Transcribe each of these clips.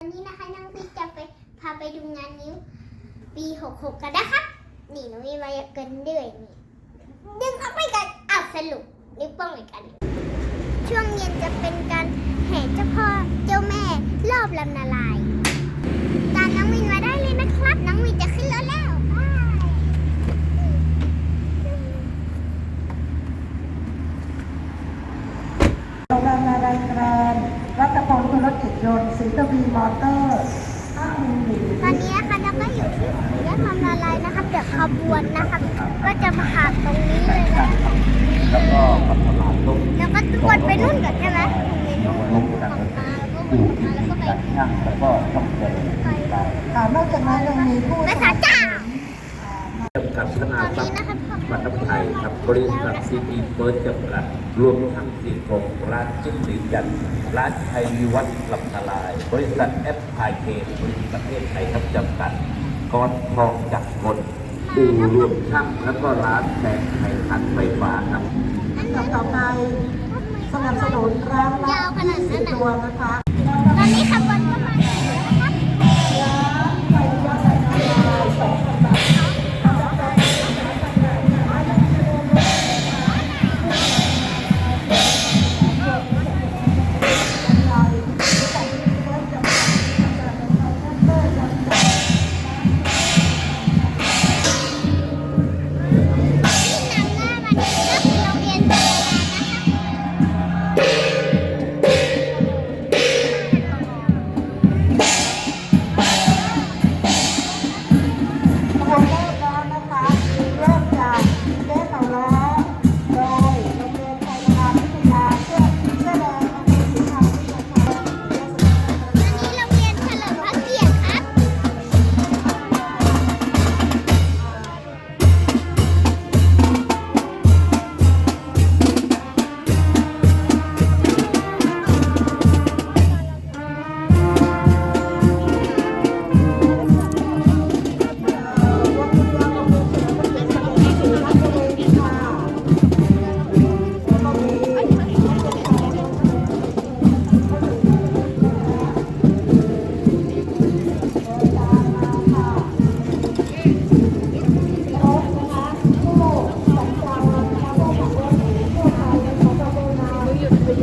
วันนี้นะคะน้องพี่จะไปพาไปดูงานนิ้ว ปี66กันนะครับ นี่น้องมีมายาเกินด้วยนี่ดึงออกไปกันอ้าวสรุปนิ้วโป้งเหมือนกัน ช่วงเย็นจะเป็นการแห่เจ้าพ่อเจ้าแม่รอบลำนาลาย ตามน้องวินมาได้เลยนะครับ น้องวินจะขึ้นรถแล้วไป โรงแรมนาไดแกรนด์รัตพงศ์ธุรกิจ ยนต์สีทวีมอเตอร์ห้างมินหลีตอนนี้นะคะเราก็อยู่ที่แยกลำนาลายนะครับเดี๋ยวขบวนนะครับก็จะมาผ่านตรงนี้เลยนะแล้วก็พัฒนาลงแล้วก็วนไปนู่นก่อนใช่ไหมลงกันอยู่ที่การช่างแล้วก็ต้องเจริญไปค่ะนอกจากนั้นยังมีผู้ภาษาจ้า จำกัดธนา ตอน ทรั นี้ พย์ นะคะ บัตรไทยครั บบริษัทซีพีเฟิร์สจำกัดรวมทั้งสินคงร้านจิ้มหลีจันทร์ร้านไทยวิวัฒน์ลำนาลาย บริษัทแอปพลายเกมบริษัทประเทศไทยครับจำกัดก้อนทองจักรคนอู่รวมช่างแล้วก็ร้านแสงไทยทันไฟฟ้าครับลำต่อไปสนับสนุนร้านละ20ตัวนะคะตอนนี้ขบวน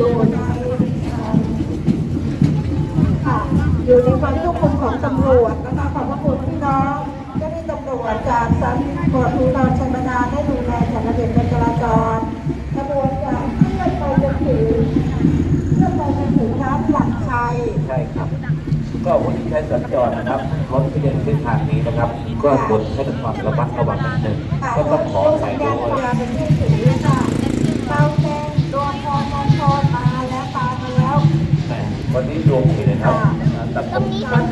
อยู่ในความควบคุมของตำรวจนะคะขอบพระคุณพี่น้องเจ้าหน้าที่ตำรวจจากสถานีตำรวจภูธรชัยบาดาลได้ดูแลจัดระเบียบการจราจรขบวนจากเพื่อนไปจนถึงเพื่อนไปจนถึงน้ำหลักชัยใช่ครับ ก็ผู้ที่ใช้สัญจรนะครับรถที่เดินเส้นทางนี้นะครับ ก็ควรใช้ความระมัดระวังนิดนึงก็ต้องขอใส่สัญด้วย วันนี้ดวงดีนะครับตับต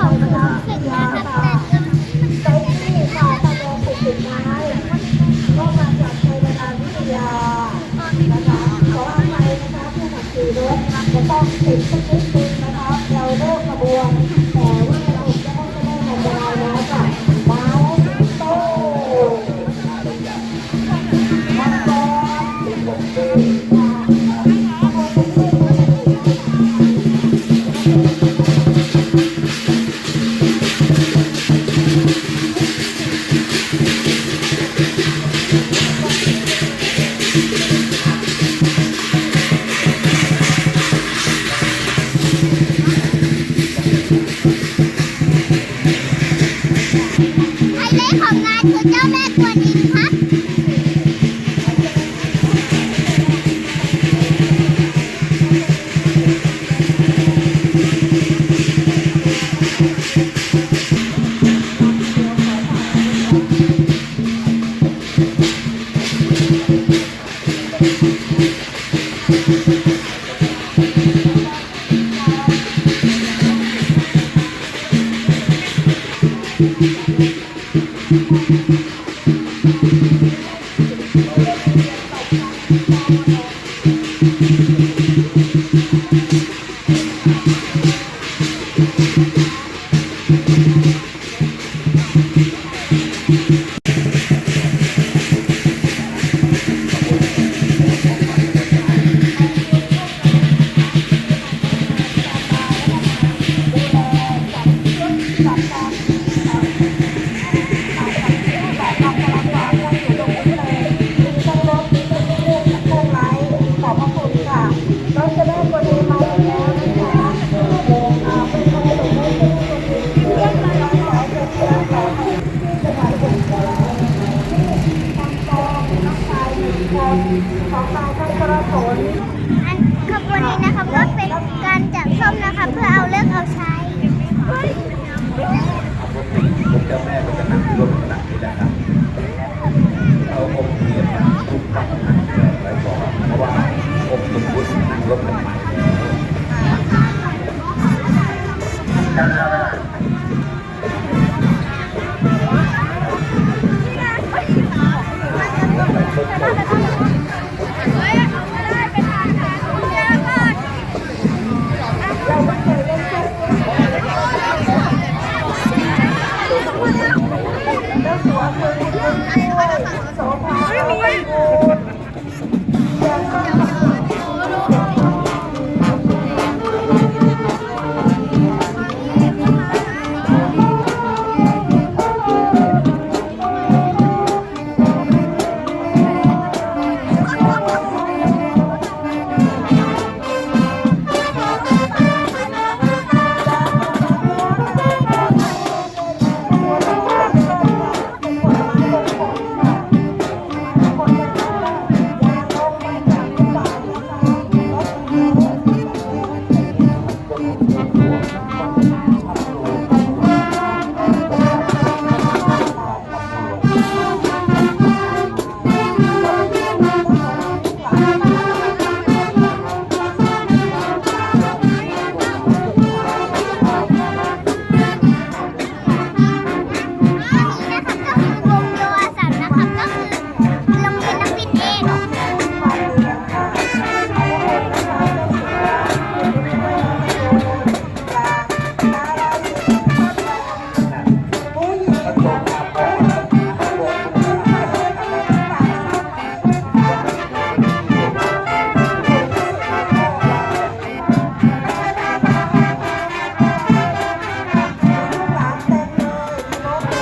งา ขบวนนี้นะครับก็เป็นการจับส้มนะคะเพื่อเอาเลือกเอาใช้เจ้าแม่ก็จะนั่งรวมกันหนักนี่แหละครับเอาองค์เทียบนะาทุกตั้งนั่งหลายบ่อเพราะว่าองค์สมบูรณ์นั่งรวมกันใม่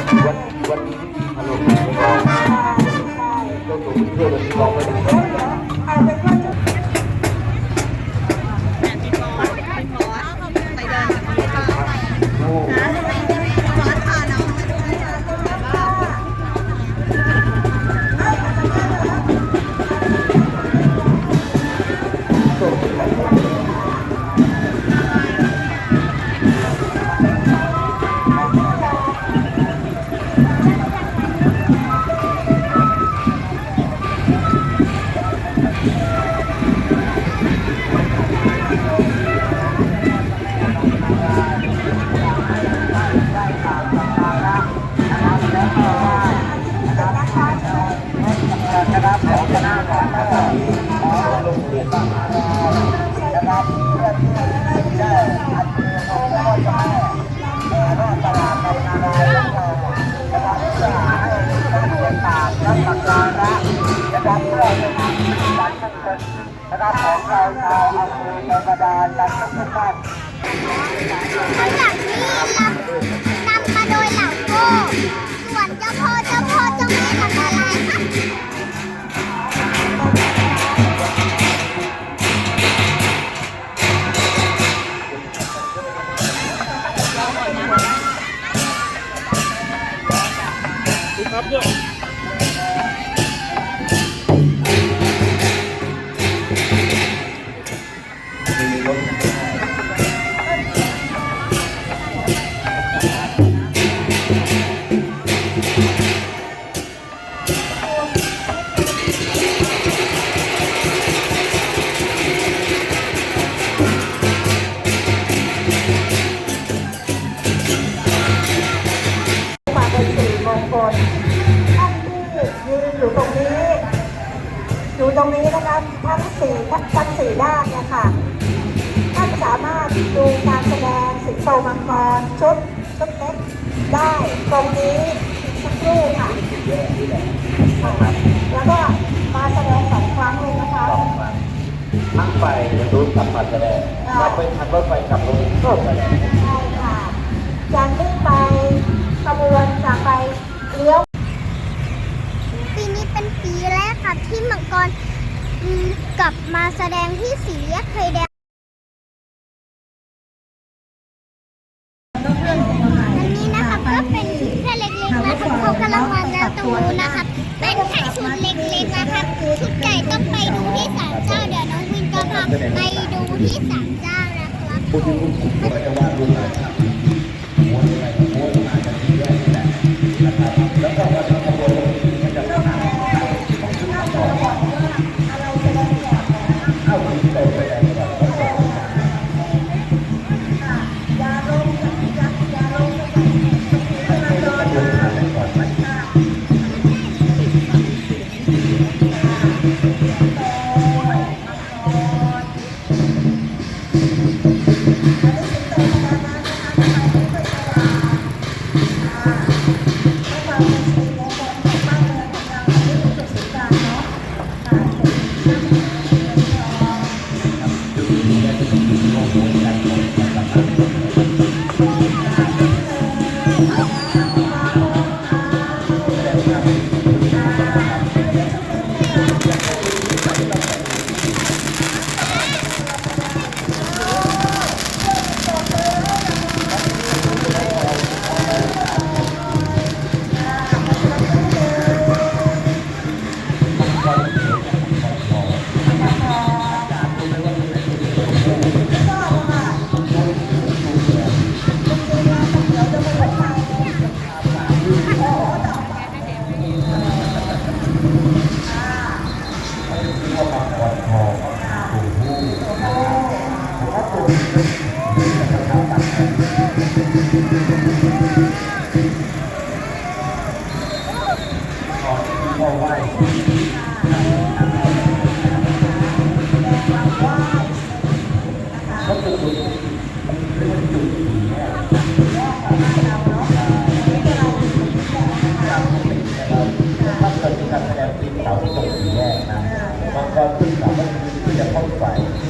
วันวันนี้อารมณ์ไม่ร้องต้องตัวเพื่อนวันนี้ร้องไม่ได้ นครับของเราชาวอำเภอเกระดานกันทุกท่านข้างหลักนี้นำนำมาโดยเหล่าโก้ส่วนเจ้าพ่อเจ้าพ่อเจ้าแม่ทำอะไร ตรงนี้สักครู่ค่ะแล้วก็มาแสดงสองครั้งเลยนะคะทั้งไปรู้สัมผัสแสดงเราไปทางรถไฟขับรถก็แสดงใช่ค่ะจากนี้ไปขบวนจะไปเลี้ยว ปีนี้เป็นปีแรกค่ะที่มังกรกลับมาแสดงที่สีแยกไฟแดง ไปดูที่สามเจ้านะครับผู้ที่รู้สึกก็จะวาดรูปอะไรครับม้วนอะไรม้วนมาจากที่แรกนี่แหละแล้วก็ว่า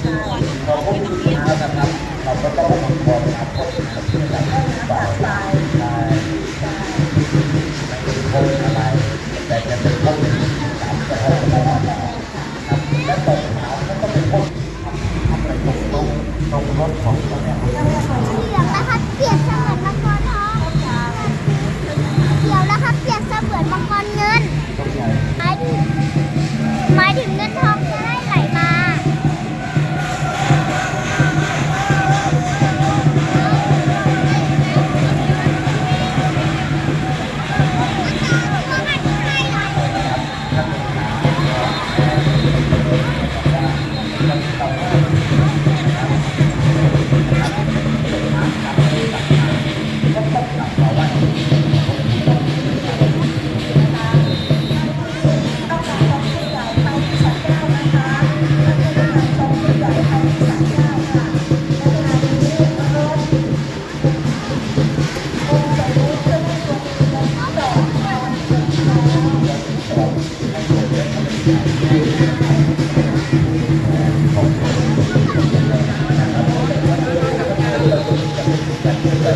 คื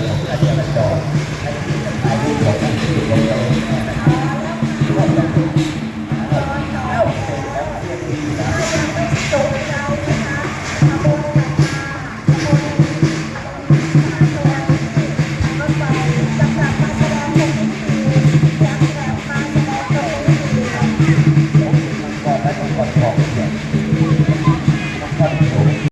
เดียวกันดอ